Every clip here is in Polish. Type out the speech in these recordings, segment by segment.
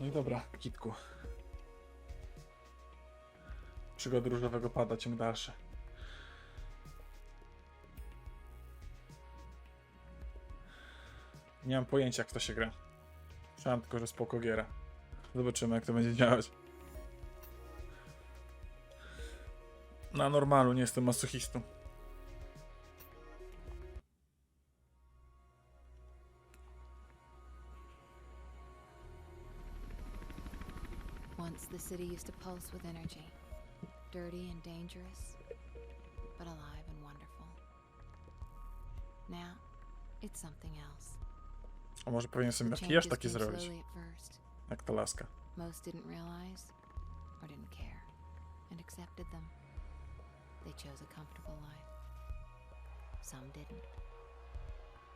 No i dobra, kitku. Przygody różowego pada, ciąg dalszy. Nie mam pojęcia, jak to się gra. Słyszałem tylko, że spoko giera. Zobaczymy, jak to będzie działać. Na normalu, nie jestem masochistą. The city used to pulse with energy. Dirty and dangerous, but alive and wonderful. Now, it's something else. A może powinien sobie makijaż taki zrobić, slowly at first. jak ta laska. Most didn't realize or didn't care and accepted them. They chose a comfortable life. Some didn't.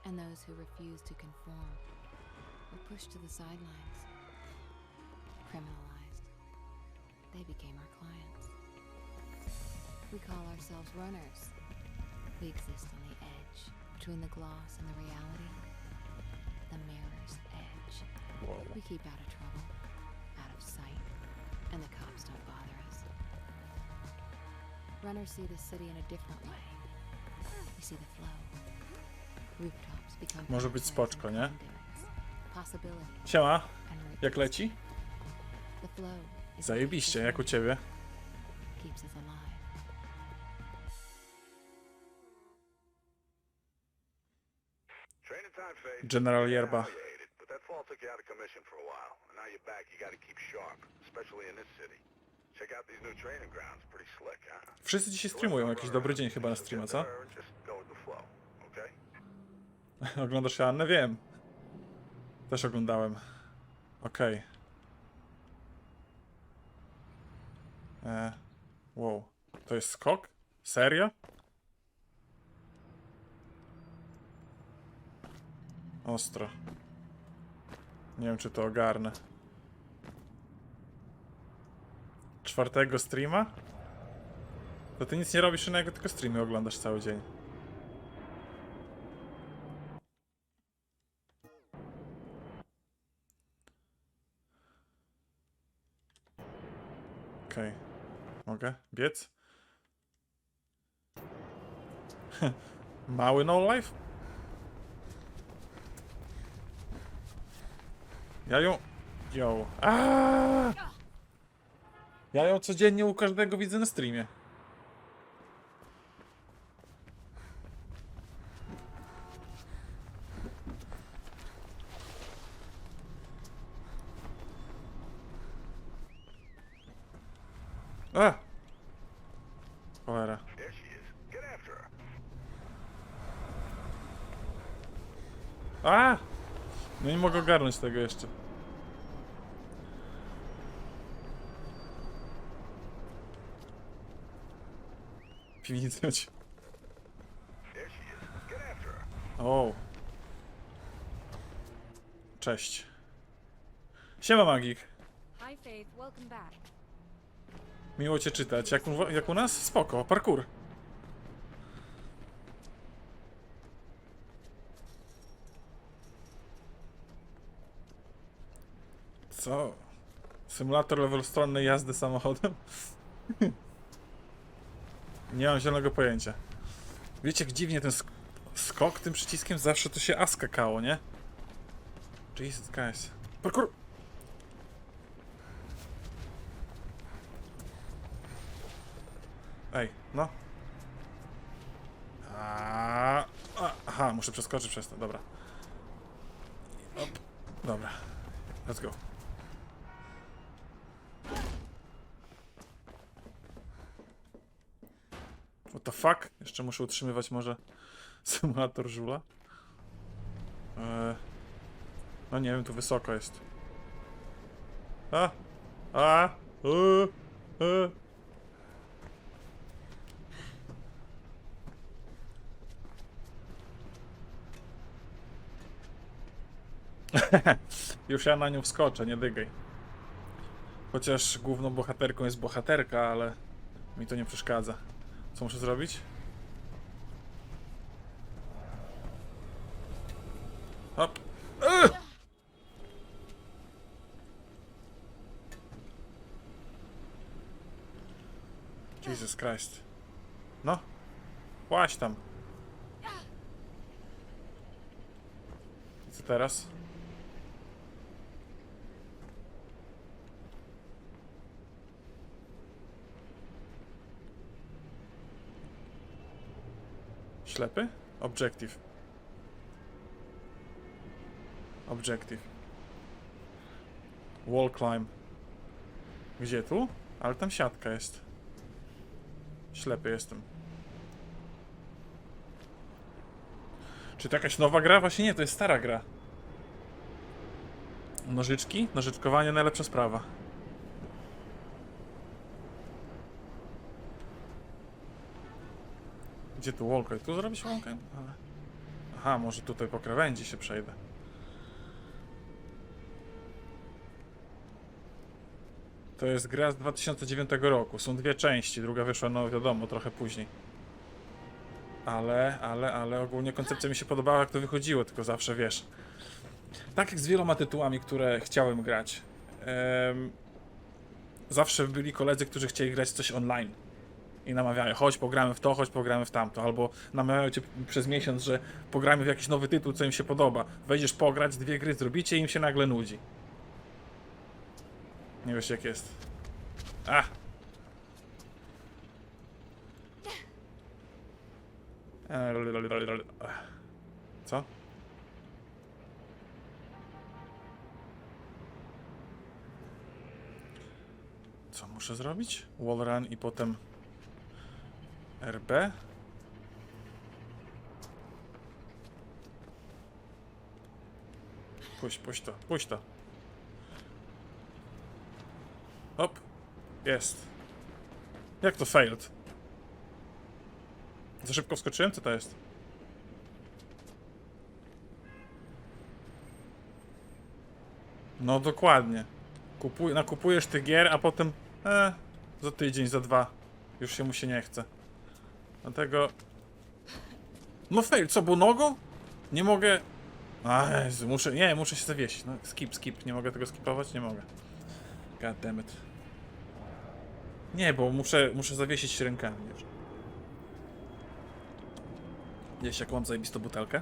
And those who refused to conform were pushed to the sidelines, criminalized. They became our clients. We call ourselves runners. We exist on the edge between the gloss and the reality. The mirror's edge. We keep out of trouble, out of sight, and the cops don't bother us. Runners see the city in a different way. We see the flow. Rooftops become Może być spoczko, nie? Siema, jak leci? The flow Zajebiście, jak u ciebie? General Yerba. Wszyscy dzisiaj streamują, jakiś dobry dzień chyba na streama, co? Okay? Oglądasz się Annę? Wiem. Też oglądałem. Okej. E, wow. To jest skok? Serio? Ostro. Nie wiem, czy to ogarnę. Czwartego streama? To ty nic nie robisz innego, tylko streamy oglądasz cały dzień. Okej. Mogę biec? Mały no life? Ja ją... Yo. Aaaa! Ja ją codziennie u każdego widzę na streamie. A! No nie mogę ogarnąć tego jeszcze. After her. O. Cześć. Siema Magik. Miło cię czytać. Jak u, jak u nas? Spoko. Parkour. Co? Symulator lewostronnej jazdy samochodem? Nie mam zielonego pojęcia. Wiecie, jak dziwnie ten sk skok tym przyciskiem zawsze to się A skakało, nie? Jesus guys. Parkour! Ej, no. A, aha, muszę przeskoczyć przez to, dobra. Op, dobra. Let's go. The fuck? Jeszcze muszę utrzymywać może symulator żula. Eee, no nie wiem, tu wysoko jest. A! A! U, u. Już ja na nią wskoczę, nie dygaj. Chociaż główną bohaterką jest bohaterka, ale mi to nie przeszkadza. Co muszę zrobić? Hop. Eee! Jesus Christ. No. Łaś tam. Co teraz? Ślepy? Objective. Objective. Wall climb. Gdzie tu? Ale tam siatka jest. Ślepy jestem. Czy to jakaś nowa gra? Właśnie nie, to jest stara gra. Nożyczki? Nożyczkowanie najlepsza sprawa. Gdzie tu łąkę? Tu zrobić? Ale... Aha, może tutaj po krawędzi się przejdę. To jest gra z 2009 roku. Są dwie części. Druga wyszła, no wiadomo, trochę później. Ale, ale, ale ogólnie koncepcja mi się podobała, jak to wychodziło, tylko zawsze wiesz. Tak jak z wieloma tytułami, które chciałem grać. zawsze byli koledzy, którzy chcieli grać coś online. I namawiają, chodź pogramy w to, chodź pogramy w tamto. Albo namawiają cię przez miesiąc, że pogramy w jakiś nowy tytuł, co im się podoba. Wejdziesz pograć, dwie gry zrobicie i im się nagle nudzi. Nie wiesz jak jest. A! Co? Co muszę zrobić? Wall run i potem RB? Puść, puść to, puść to. Hop. Jest. Jak to failed? Za szybko wskoczyłem? Co to jest? No dokładnie. Kupuj, nakupujesz tych gier, a potem e, za tydzień, za dwa już się mu się nie chce. Dlatego... No fail, co, bo nogą? Nie mogę... Muszę, nie, muszę się zawiesić. No skip, skip, nie mogę tego skipować? Nie mogę. God. Nie, bo muszę, muszę zawiesić rękami już. Gdzieś jak mam zajebistą butelkę.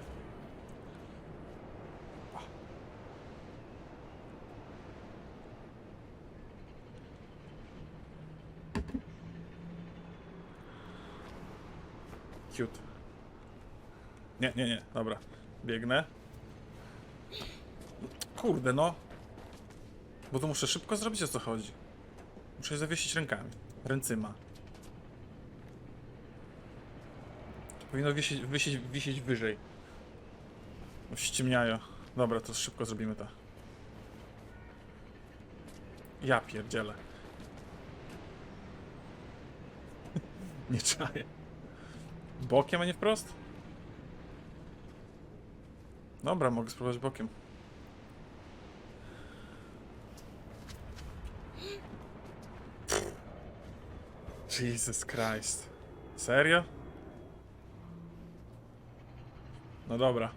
Cute. Nie, nie, nie, dobra. Biegnę. Kurde, no. Bo to muszę szybko zrobić, o co chodzi. Muszę je zawiesić rękami. Ręcyma. Powinno wisieć, wisieć, wisieć wyżej. Ściemniają. Dobra, to szybko zrobimy to. Ja pierdzielę. nie czaję. Bokiem, a nie wprost? Dobra, mogę spróbować bokiem. Jesus Christ. Serio? No dobra.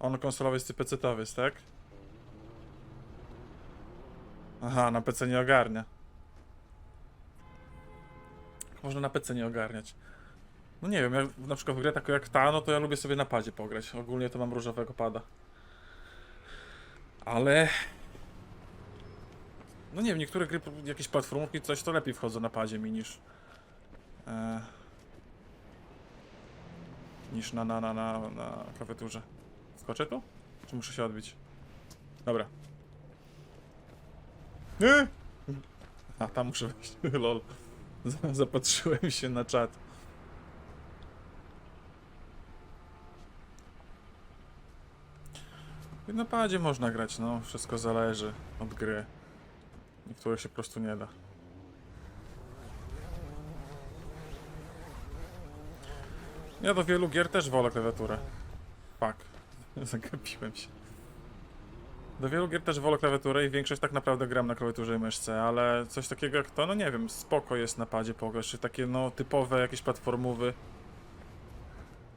On konsolowy jest jest, tak? Aha, na PC nie ogarnia. Można na PC nie ogarniać. No nie wiem, ja na przykład w grę taką jak ta, no to ja lubię sobie na padzie pograć. Ogólnie to mam różowego pada. Ale... No nie wiem, niektóre gry, jakieś platformki, coś to lepiej wchodzą na padzie mi niż... E, niż na, na, na, na, na klawiaturze. Skoczę tu? Czy muszę się odbić? Dobra. A, tam muszę wejść. Lol. Zapatrzyłem się na czat. I na padzie można grać, no. Wszystko zależy od gry. Niektóre się po prostu nie da. Ja do wielu gier też wolę klawiaturę. Fuck. Zagapiłem się. Do wielu gier też wolę klawiaturę i większość tak naprawdę gram na klawiaturze i myszce, ale coś takiego jak to, no nie wiem, spoko jest na padzie pograć, czy takie no typowe jakieś platformowy.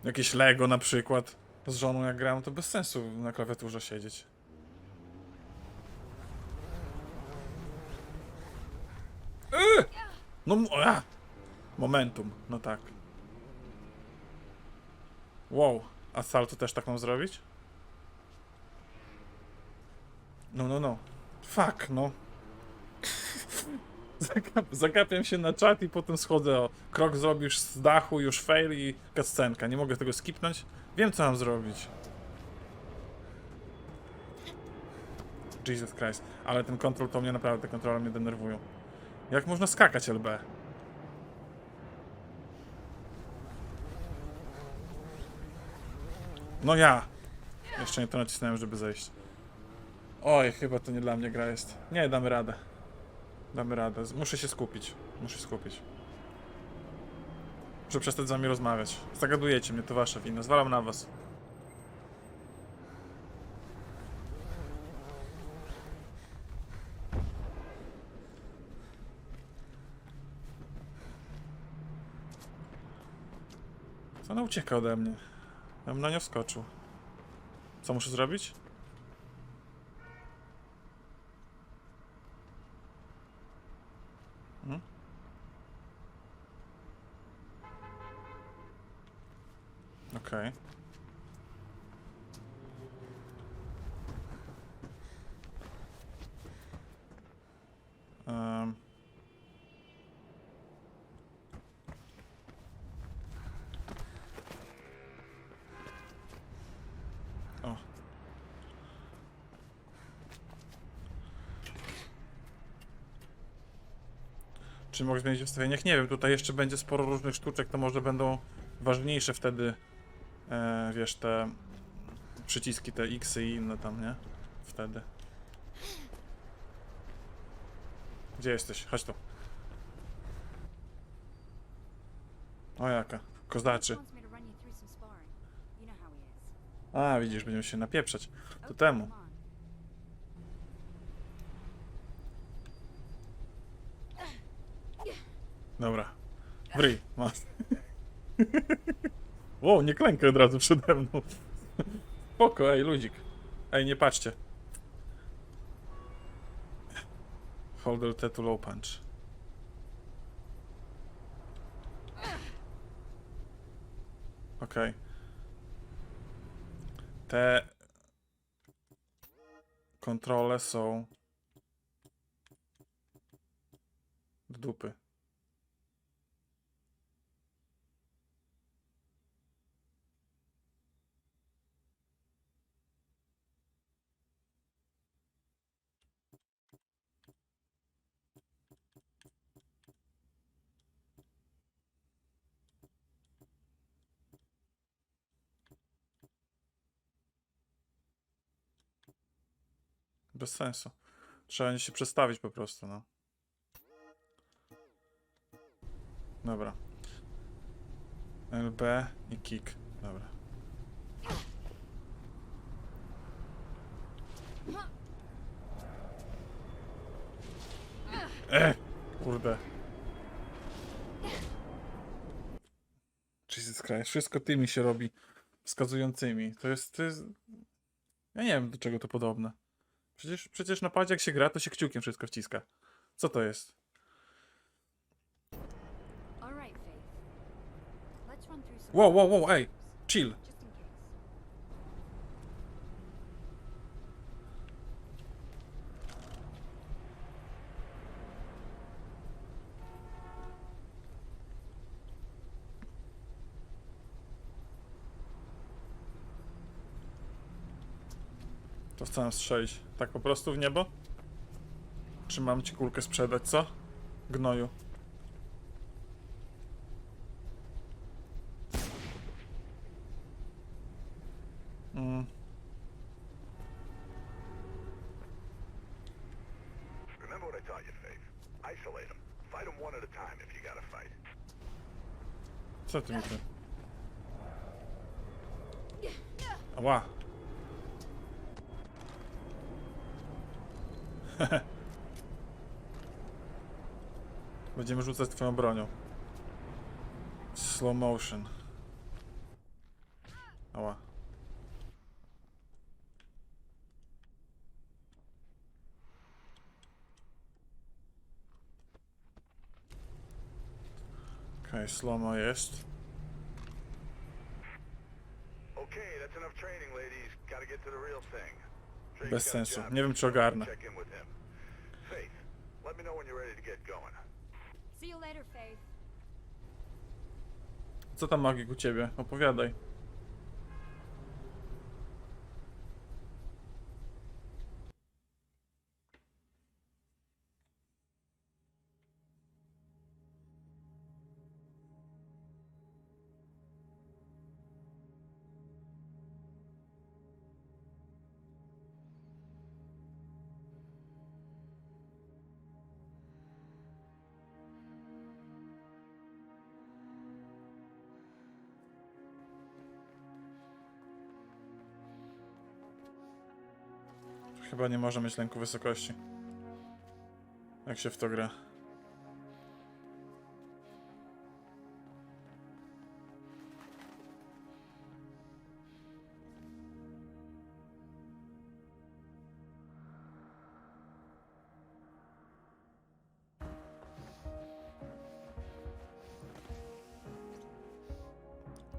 Jakieś Lego na przykład. Z żoną jak gram, to bez sensu na klawiaturze siedzieć. Yy! No, a! Momentum, no tak. Wow, a salto też tak mam zrobić? No, no, no. Fuck, no. Zagap, zagapiam się na czat i potem schodzę o krok zrobisz z dachu, już fail i cutscenka. Nie mogę tego skipnąć. Wiem co mam zrobić. Jesus Christ. Ale ten kontrol to mnie naprawdę, te kontrole mnie denerwują. Jak można skakać LB? No ja! Jeszcze nie to nacisnąłem, żeby zejść. Oj, chyba to nie dla mnie gra jest. Nie, damy radę. Damy radę. Muszę się skupić. Muszę się skupić. Muszę przestać z wami rozmawiać. Zagadujecie mnie, to wasza wina. Zwalam na was. Co ona ucieka ode mnie? Ja bym na nią wskoczył. Co muszę zrobić? Okej. Em. O. Czy mogę zmienić ustawieniach? Nie wiem, tutaj jeszcze będzie sporo różnych sztuczek, to może będą ważniejsze wtedy, e, wiesz, te przyciski, te X i inne tam, nie? Wtedy. Gdzie jesteś? Chodź tu. O jaka. Kozaczy. A, widzisz, będziemy się napieprzać. To temu. Dobra. Wryj, masz. Wow, nie klękaj od razu przede mną. Spoko, ej, luzik. Ej, nie patrzcie. Hold LT to low punch. Okej. Te kontrole są do dupy. Bez sensu. Trzeba będzie się przestawić po prostu, no. Dobra. LB i kick. Dobra. E! Kurde. Jesus Christ, wszystko tymi się robi wskazującymi. To jest, to jest... Ja nie wiem, do czego to podobne. Przecież, przecież na padzie jak się gra, to się kciukiem wszystko wciska. Co to jest? Wow, wow, wow, ej! Chill! Chcę strzelić. Tak po prostu w niebo? Czy mam ci kulkę sprzedać, co? Gnoju. Mm. Remember what I taught you, Faith. Isolate them. Fight them one at a time if you gotta fight. Co ty mi tu? Ała. Będziemy rzucać twoją bronią. Slow motion. Ała. Okej, slomo jest. Okay, that's enough training, ladies. Gotta get to the real thing. Bez sensu. Nie wiem, czy ogarnę. Co tam magik u ciebie? Opowiadaj. Chyba nie może mieć lęku wysokości. Jak się w to gra.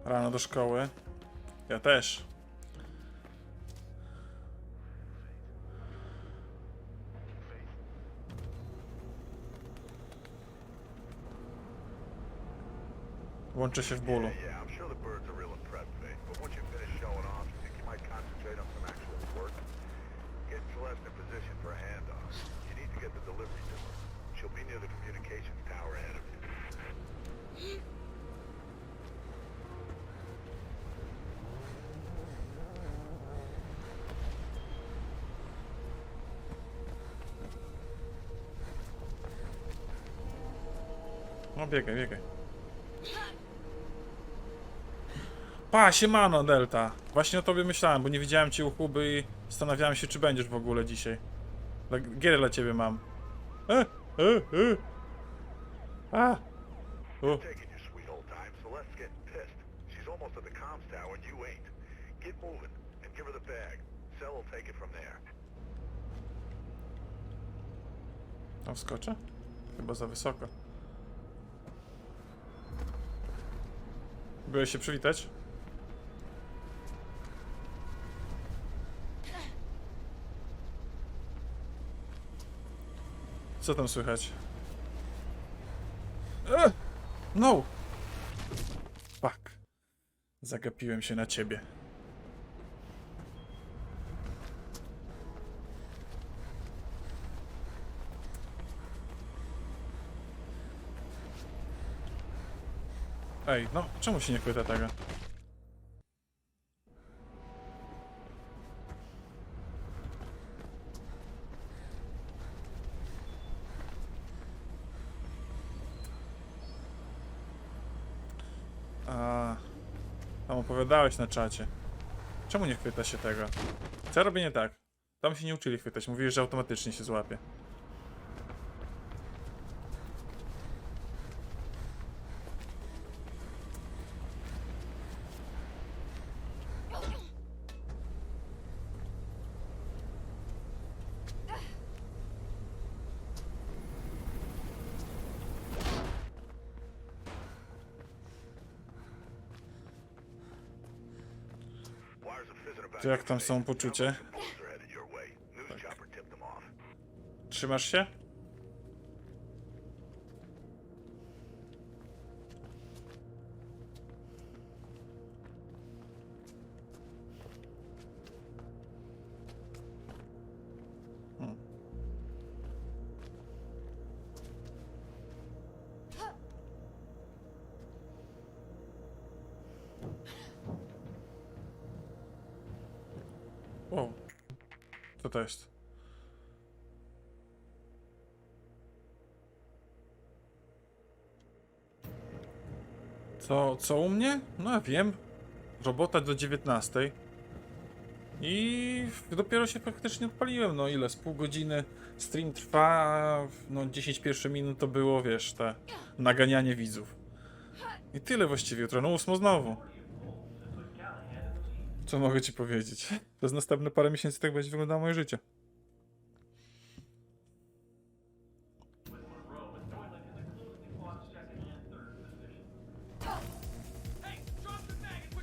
Rano do szkoły. Ja też. Tower ahead of you. No biegaj, biegaj. Pa, siemano Delta. Właśnie o tobie myślałem, bo nie widziałem cię u Kuby i zastanawiałem się, czy będziesz w ogóle dzisiaj. Dla- Gierę dla ciebie mam. E, e, e. A. U. Tam skoczę? Chyba za wysoko. Byłeś się przywitać? Co tam słychać? E! No! Fuck. Zagapiłem się na ciebie. Ej, no, czemu się nie chwyta tego? A, opowiadałeś na czacie. Czemu nie chwyta się tego? Co robię nie tak? Tam się nie uczyli chwytać, mówili, że automatycznie się złapie. To jak tam są poczucie? Some boats are Wow. Co to jest? Co, co u mnie? No ja wiem. Robota do 19. I dopiero się praktycznie odpaliłem. No ile? Z pół godziny stream trwa. No 10 pierwsze minut to było, wiesz, te naganianie widzów. I tyle właściwie. Jutro no ósmo znowu. Co mogę ci powiedzieć? Przez następne parę miesięcy tak będzie wyglądało moje życie.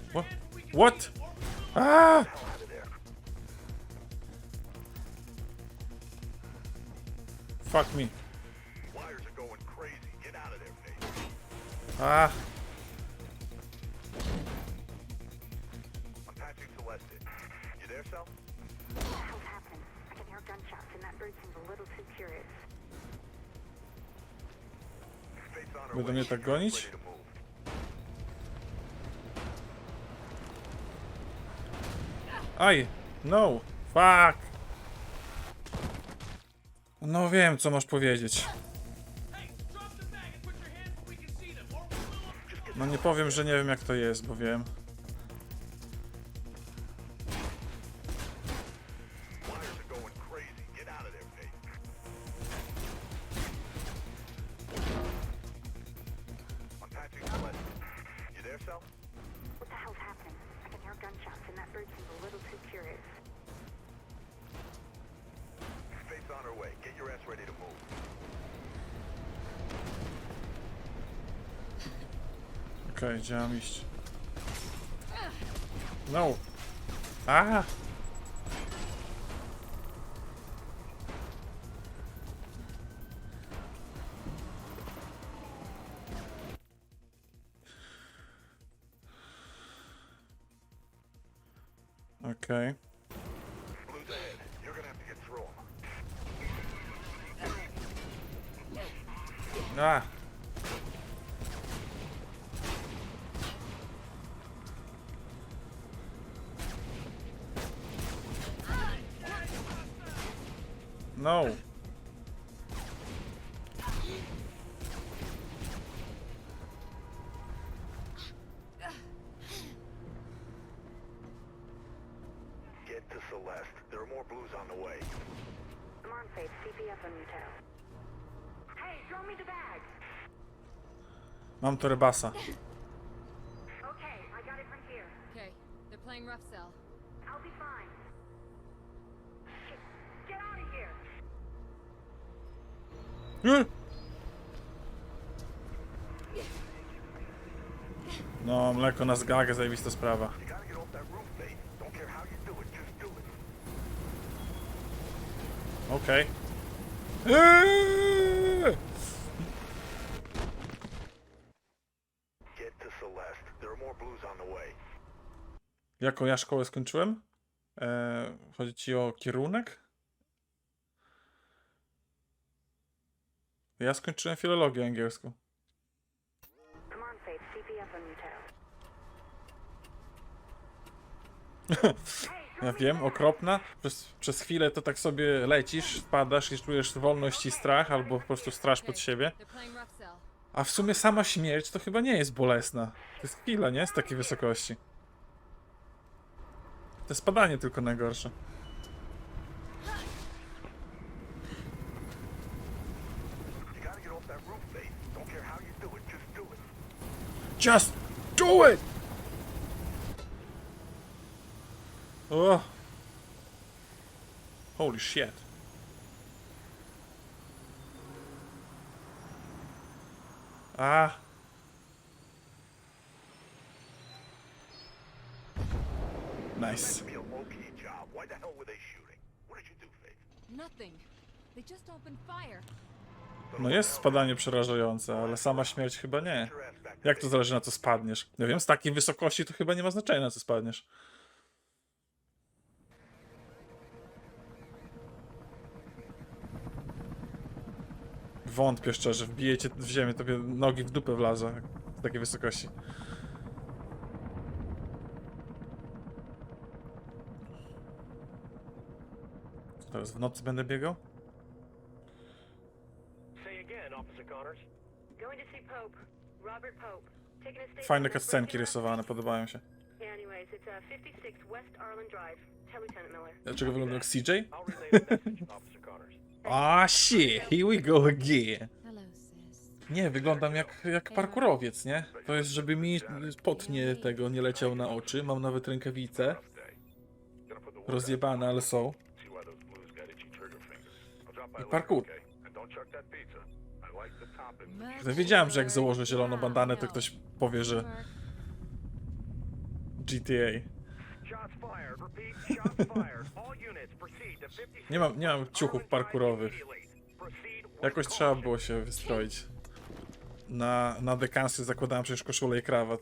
What? What? Ah! Fuck me. Ah! Będą mnie tak gonić? Aj! No! Fuck! No wiem, co masz powiedzieć. No nie powiem, że nie wiem jak to jest, bo wiem. Gunshots, and that bird seems a little too curious. Faith's on her way. Get your ass ready to move. Okej, gdzie mam iść? No! A! No! Get to Celeste. There are more blues on the way. Come on, Faith. CPF on your tail. Hey, throw me the bag. Mam torebasa. Celeste. There are more blues on the way. Jaką ja szkołę skończyłem? Eee, chodzi ci o kierunek? Ja skończyłem filologię angielską. Come on, Faith. CPF on your tail. Ja wiem, okropna. Przez, przez chwilę to tak sobie lecisz, wpadasz i czujesz wolność i strach, albo po prostu straż pod siebie. A w sumie sama śmierć to chyba nie jest bolesna. To jest chwila, nie? Z takiej wysokości. To spadanie tylko najgorsze. You gotta get off that roof, Faith. Don't care how you do it, just do it. Just do it! Oh. Holy shit. Ah. Nice. Be a low-key job. Why the hell were they shooting? What did you do, Faith? Nothing. They just opened fire. No jest spadanie przerażające, ale sama śmierć chyba nie. Jak to zależy na co spadniesz? Nie wiem, z takiej wysokości to chyba nie ma znaczenia na co spadniesz. Wątpię szczerze, wbijecie w ziemię, tobie nogi w dupę wlazą z takiej wysokości. Teraz w nocy będę biegał? Fajne Brooklyn rysowane, podobają się. Uh, 56 West Arlen Drive. Tell Lieutenant Miller. Dlaczego wygląda jak CJ? Ah shit, here we go again. Nie, wyglądam jak, jak parkurowiec, nie? To jest, żeby mi pot nie tego nie leciał na oczy. Mam nawet rękawice. Rozjebane, ale są. I parkour. wiedziałem, że jak założę zieloną bandanę, to ktoś powie, że. GTA. Nie mam, nie mam ciuchów parkurowych. Jakoś trzeba było się wystroić. Na, na dekansy zakładałem przecież koszulę i krawat.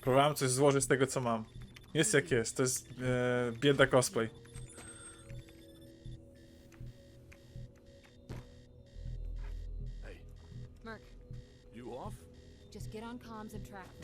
Próbowałem coś złożyć z tego, co mam. Jest jak jest, to jest e, bieda cosplay. Merc, You off? just get on comms and track.